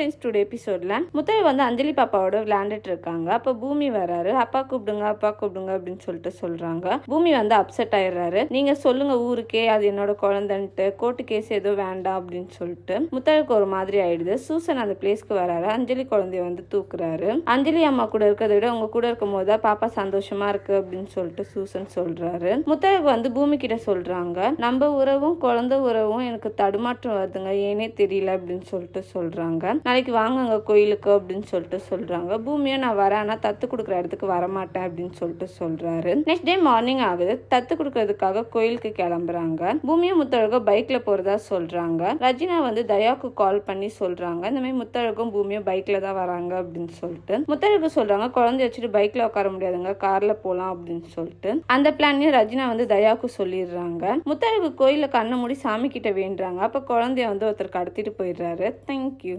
Friends today எபிசோட்ல முத்தழகு வந்து அஞ்சலி பாப்பாவோட விளையாண்டுட்டு இருக்காங்க அப்போ பூமி வராரு. அப்பா கூப்பிடுங்க அப்பா கூப்பிடுங்க அப்படின்னு சொல்லிட்டு சொல்றாங்க. பூமி வந்து அப்செட் ஆயிடுறாரு. நீங்க சொல்லுங்க ஊருக்கே அது என்னோட குழந்தைன்ட்டு கோர்ட்டு கேஸ் ஏதோ வேண்டாம் அப்படின்னு சொல்லிட்டு முத்தழகு ஒரு மாதிரி ஆயிடுது. சூசன் அந்த பிளேஸ்க்கு வராரு. அஞ்சலி குழந்தைய வந்து தூக்குறாரு. அஞ்சலி அம்மா கூட இருக்கிறத விட உங்க கூட இருக்கும் போது பாப்பா சந்தோஷமா இருக்கு அப்படின்னு சொல்லிட்டு சூசன் சொல்றாரு. முத்தழகு வந்து பூமி கிட்ட சொல்றாங்க. நம்ம உறவும் குழந்தை உறவும் எனக்கு தடுமாற்றம் வருதுங்க. ஏனே தெரியல அப்படின்னு சொல்லிட்டு சொல்றாங்க. நாளைக்கு வாங்குங்க கோயிலுக்கு அப்படின்னு சொல்லிட்டு சொல்கிறாங்க பூமியும் நான் வரேன் ஆனால் தத்து கொடுக்குற இடத்துக்கு வரமாட்டேன் அப்படின்னு சொல்லிட்டு சொல்கிறாரு நெக்ஸ்ட் டே மார்னிங் ஆகுது. தத்து கொடுக்கறதுக்காக கோயிலுக்கு கிளம்புறாங்க. பூமியும் முத்தழகும் பைக்கில் போகிறதா சொல்கிறாங்க ரஜினா வந்து தயாவுக்கு கால் பண்ணி சொல்கிறாங்க இந்த மாதிரி முத்தழகும் பூமியும் பைக்கில் தான் வராங்க அப்படின்னு சொல்லிட்டு. முத்தழகு சொல்கிறாங்க குழந்தைய வச்சுட்டு பைக்கில் உட்கார முடியாதுங்க காரில் போகலாம் அப்படின்னு சொல்லிட்டு. அந்த பிளானையும் ரஜினா வந்து தயாவுக்கு சொல்லிடுறாங்க. முத்தழகு கோயிலில் கண்ணை மூடி சாமி கிட்ட வேண்டுறாங்க. அப்போ குழந்தைய வந்து ஒருத்தர் கடத்திட்டு போயிடுறாரு. தேங்க்யூ